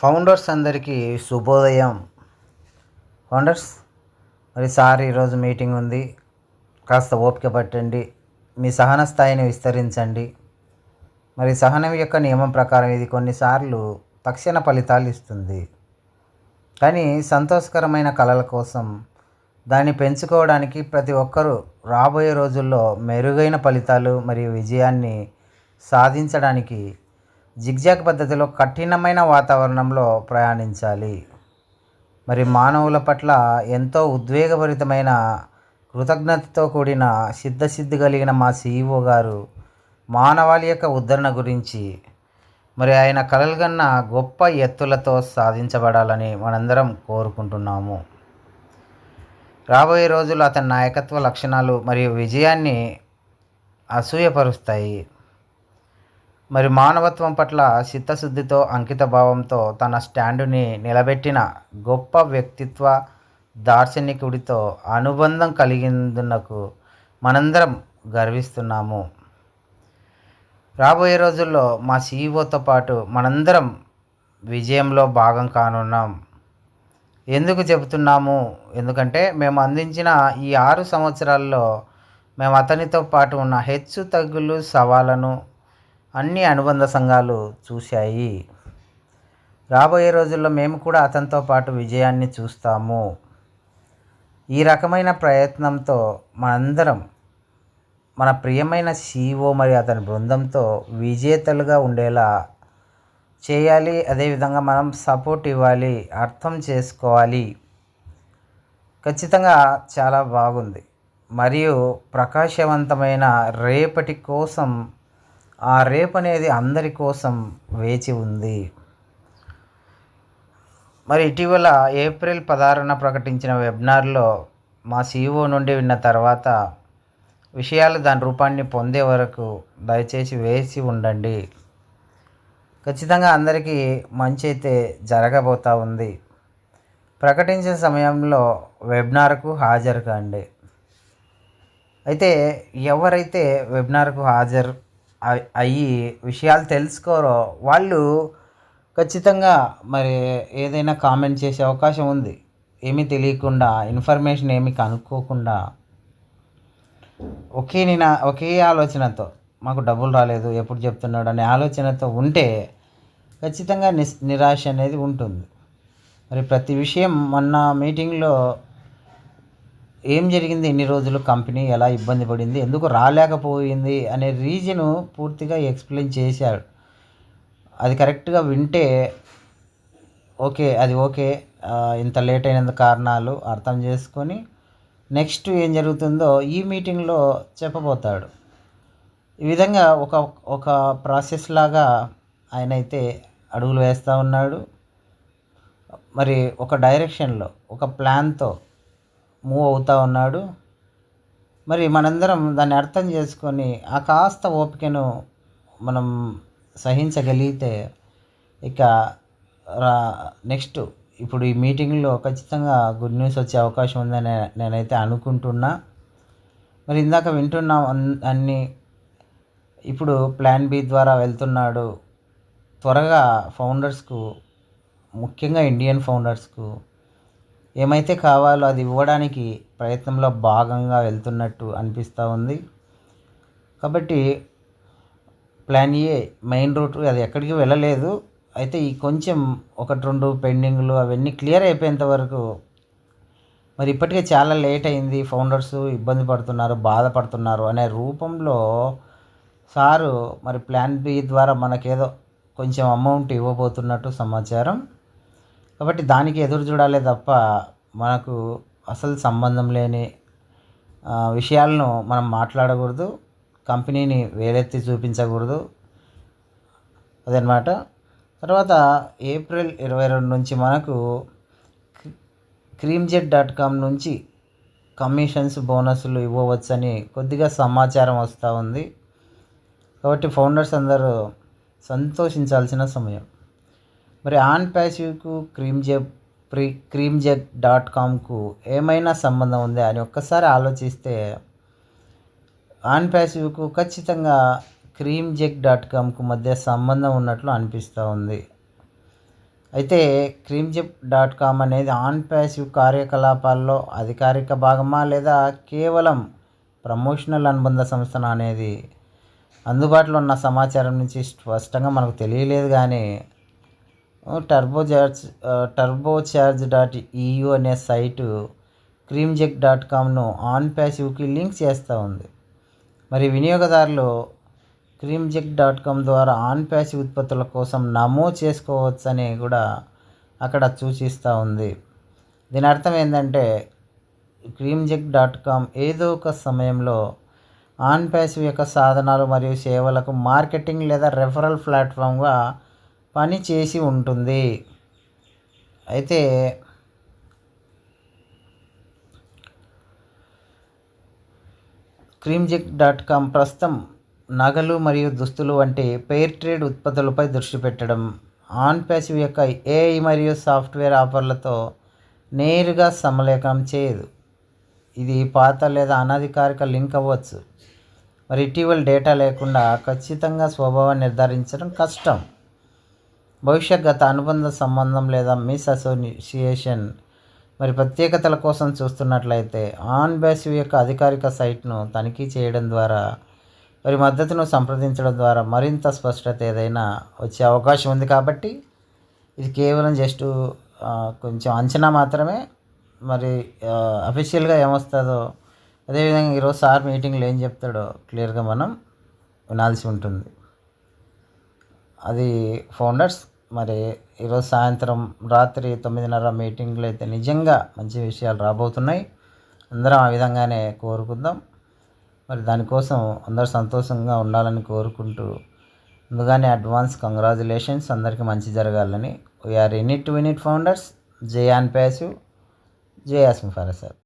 Founders అందరికీ శుభోదయం. Founders మరి సార్ ఈరోజు మీటింగ్ ఉంది. కాస్త ఓపిక పట్టండి. మీ సహన స్థాయిని విస్తరించండి. మరి సహనం యొక్క నియమం ప్రకారం ఇది కొన్నిసార్లు తక్షణ ఫలితాలు ఇస్తుంది. కానీ సంతోషకరమైన కళల కోసం దాన్ని పెంచుకోవడానికి ప్రతి ఒక్కరూ రాబోయే రోజుల్లో మెరుగైన ఫలితాలు మరియు విజయాన్ని సాధించడానికి జిగ్జాగ్ పద్ధతిలో కఠినమైన వాతావరణంలో ప్రయాణించాలి. మరి మానవుల పట్ల ఎంతో ఉద్వేగభరితమైన కృతజ్ఞతతో కూడిన సిద్ధసిద్ధి కలిగిన మా సీఈఓ గారు మానవాళి యొక్క ఉద్ధరణ గురించి మరి ఆయన కలలుగన్న గొప్ప ఎత్తులతో సాధించబడాలని మనందరం కోరుకుంటున్నాము. రాబోయే రోజులు అతని నాయకత్వ లక్షణాలు మరియు విజయాన్ని అసూయపరుస్తాయి. మరి మానవత్వం పట్ల చిత్తశుద్ధితో అంకిత భావంతో తన స్టాండుని నిలబెట్టిన గొప్ప వ్యక్తిత్వ దార్శనికుడితో అనుబంధం కలిగినందుకు మనందరం గర్విస్తున్నాము. రాబోయే రోజుల్లో మా సీఈఓతో పాటు మనందరం విజయంలో భాగం కానున్నాం. ఎందుకు చెబుతున్నాము? ఎందుకంటే మేము అందించిన ఈ ఆరు సంవత్సరాల్లో మేము అతనితో పాటు ఉన్న హెచ్చు తగ్గులు సవాళ్ళను అన్ని అనుబంధ సంఘాలు చూశాయి. రాబోయే రోజుల్లో మేము కూడా అతనితో పాటు విజయాన్ని చూస్తాము. ఈ రకమైన ప్రయత్నంతో మనందరం మన ప్రియమైన సీఓ మరియు అతని బృందంతో విజేతలుగా ఉండేలా చేయాలి. అదేవిధంగా మనం సపోర్ట్ ఇవ్వాలి అర్థం చేసుకోవాలి. ఖచ్చితంగా చాలా బాగుంది. మరియు ప్రకాశవంతమైన రేపటి కోసం ఆ రేపు అనేది అందరి కోసం వేచి ఉంది. మరి ఇటీవల ఏప్రిల్ పదహారున ప్రకటించిన వెబినార్లో మా సీఈఓ నుండి విన్న తర్వాత విషయాలు దాని రూపాన్ని పొందే వరకు దయచేసి వేసి ఉండండి. ఖచ్చితంగా అందరికీ మంచి అయితే జరగబోతూ ఉంది. ప్రకటించిన సమయంలో వెబినార్కు హాజరు కాండి. అయితే ఎవరైతే వెబినార్కు హాజరు అయ్యి విషయాలు తెలుసుకోరో వాళ్ళు ఖచ్చితంగా మరి ఏదైనా కామెంట్ చేసే అవకాశం ఉంది. ఏమీ తెలియకుండా ఇన్ఫర్మేషన్ ఏమీ కనుక్కోకుండా. ఒకే నేను ఒకే ఆలోచనతో మాకు డబ్బులు రాలేదు ఎప్పుడు చెప్తున్నాడు అనే ఆలోచనతో ఉంటే ఖచ్చితంగా నిస్ నిరాశ అనేది ఉంటుంది. మరి ప్రతి విషయం మొన్న మీటింగ్లో ఏం జరిగింది ఎన్ని రోజులు కంపెనీ ఎలా ఇబ్బంది పడింది ఎందుకు రాలేకపోయింది అనే రీజను పూర్తిగా ఎక్స్ప్లెయిన్ చేశాడు అది కరెక్ట్గా వింటే ఓకే అది ఓకే ఇంత లేట్ అయినందు కారణాలు అర్థం చేసుకొని నెక్స్ట్ ఏం జరుగుతుందో ఈ మీటింగ్లో చెప్పబోతాడు. ఈ విధంగా ఒక ఒక ప్రాసెస్ లాగా ఆయన అయితే అడుగులు వేస్తూ ఉన్నాడు. మరి ఒక డైరెక్షన్లో ఒక ప్లాన్తో మూవ్ అవుతూ ఉన్నాడు. మరి మనందరం దాన్ని అర్థం చేసుకొని ఆ కాస్త ఓపికను మనం సహించగలిగితే ఇక రా నెక్స్ట్ ఇప్పుడు ఈ మీటింగ్లో ఖచ్చితంగా గుడ్ న్యూస్ వచ్చే అవకాశం ఉందని నేనైతే అనుకుంటున్నా. మరి ఇందాక వింటున్నాం అన్ని. ఇప్పుడు ప్లాన్ బి ద్వారా వెళ్తున్నాడు. త్వరగా ఫౌండర్స్కు ముఖ్యంగా ఇండియన్ ఫౌండర్స్కు ఏమైతే కావాలో అది ఇవ్వడానికి ప్రయత్నంలో భాగంగా వెళ్తున్నట్టు అనిపిస్తూ ఉంది. కాబట్టి ప్లాన్ ఏ మెయిన్ రూట్ అది ఎక్కడికి వెళ్ళలేదు. అయితే ఈ కొంచెం ఒకటి రెండు పెండింగ్లు అవన్నీ క్లియర్ అయిపోయేంత వరకు మరి ఇప్పటికే చాలా లేట్ అయింది. ఫౌండర్స్ ఇబ్బంది పడుతున్నారు బాధపడుతున్నారు అనే రూపంలో సారు మరి ప్లాన్ బి ద్వారా మనకేదో కొంచెం అమౌంట్ ఇవ్వబోతున్నట్టు సమాచారం. కాబట్టి దానికి ఎదురు చూడాలి తప్ప మనకు అసలు సంబంధం లేని విషయాలను మనం మాట్లాడకూడదు కంపెనీని వేలెత్తి చూపించకూడదు. అదనమాట తర్వాత ఏప్రిల్ ఇరవై రెండు నుంచి మనకు క్రీమ్జెట్ డాట్ కామ్ నుంచి కమిషన్స్ బోనస్లు ఇవ్వవచ్చని కొద్దిగా సమాచారం వస్తూ ఉంది. కాబట్టి ఫౌండర్స్ అందరూ సంతోషించాల్సిన సమయం. మరి ఆన్ ప్యాసివ్కు క్రీమ్జెట్ ప్రీ క్రీమ్ జెగ్ డాట్ కామ్కు ఏమైనా సంబంధం ఉందా అని ఒక్కసారి ఆలోచిస్తే ఆన్ ప్యాసివ్కు ఖచ్చితంగా క్రీమ్ జెగ్ డాట్ కామ్కు మధ్య సంబంధం ఉన్నట్లు అనిపిస్తూ ఉంది. అయితే క్రీమ్ జెగ్ డాట్ కామ్ అనేది ఆన్ ప్యాసివ్ కార్యకలాపాల్లో అధికారిక భాగమా లేదా కేవలం ప్రమోషనల్ అనుబంధ సంస్థన అనేది అందుబాటులో ఉన్న సమాచారం నుంచి స్పష్టంగా మనకు తెలియలేదు కానీ turbo charge turbo charge dot EU అనే సైటు క్రీమ్జెక్ డాట్ కామ్ను ఆన్ ప్యాసివ్కి లింక్ చేస్తూ ఉంది. మరి వినియోగదారులు క్రీమ్జెక్ డాట్ కామ్ ద్వారా ఆన్ ప్యాసివ్ ఉత్పత్తుల కోసం నమోదు చేసుకోవచ్చని కూడా అక్కడ సూచిస్తూ ఉంది. దీని అర్థం ఏంటంటే క్రీమ్జెక్ డాట్ కామ్ ఏదో ఒక సమయంలో ఆన్ ప్యాసివ్ యొక్క సాధనాలు మరియు సేవలకు మార్కెటింగ్ లేదా రెఫరల్ ప్లాట్ఫామ్గా పని చేసి ఉంటుంది. అయితే క్రీమ్జెక్ డాట్ కామ్ ప్రస్తుతం నగలు మరియు దుస్తులు వంటి పెయిర్ ట్రేడ్ ఉత్పత్తులపై దృష్టి పెట్టడం ఆన్ ప్యాసివ్ యొక్క ఏఐ మరియు సాఫ్ట్వేర్ ఆఫర్లతో నేరుగా సమలేఖనం చేయదు. ఇది పాత లేదా అనధికారిక లింక్ అవ్వచ్చు. మరి ఇటీవల డేటా లేకుండా ఖచ్చితంగా స్వభావాన్ని నిర్ధారించడం కష్టం. భవిష్యత్ గత అనుబంధ సంబంధం లేదా మిస్ అసోసియేషన్ మరి ప్రత్యేకతల కోసం చూస్తున్నట్లయితే ఆన్ బేసివ్ యొక్క అధికారిక సైట్ను తనిఖీ చేయడం ద్వారా మరి మద్దతును సంప్రదించడం ద్వారా మరింత స్పష్టత ఏదైనా వచ్చే అవకాశం ఉంది కాబట్టి ఇది కేవలం జస్ట్ కొంచెం అంచనా మాత్రమే. మరి అఫీషియల్గా ఏమొస్తుందో అదేవిధంగా ఈరోజు సార్ మీటింగ్లో ఏం చెప్తాడో క్లియర్గా మనం వినాల్సి ఉంటుంది. అది ఫౌండర్స్ మరి ఈరోజు సాయంత్రం రాత్రి తొమ్మిదిన్నర మీటింగ్లో అయితే నిజంగా మంచి విషయాలు రాబోతున్నాయి. అందరం ఆ విధంగానే కోరుకుందాం. మరి దానికోసం అందరూ సంతోషంగా ఉండాలని కోరుకుంటూ ముందుగానే అడ్వాన్స్ కంగ్రాచులేషన్స్ అందరికీ మంచి జరగాలని. We're in it win it founders J OnPassive J Ash ఫారెస్ సార్.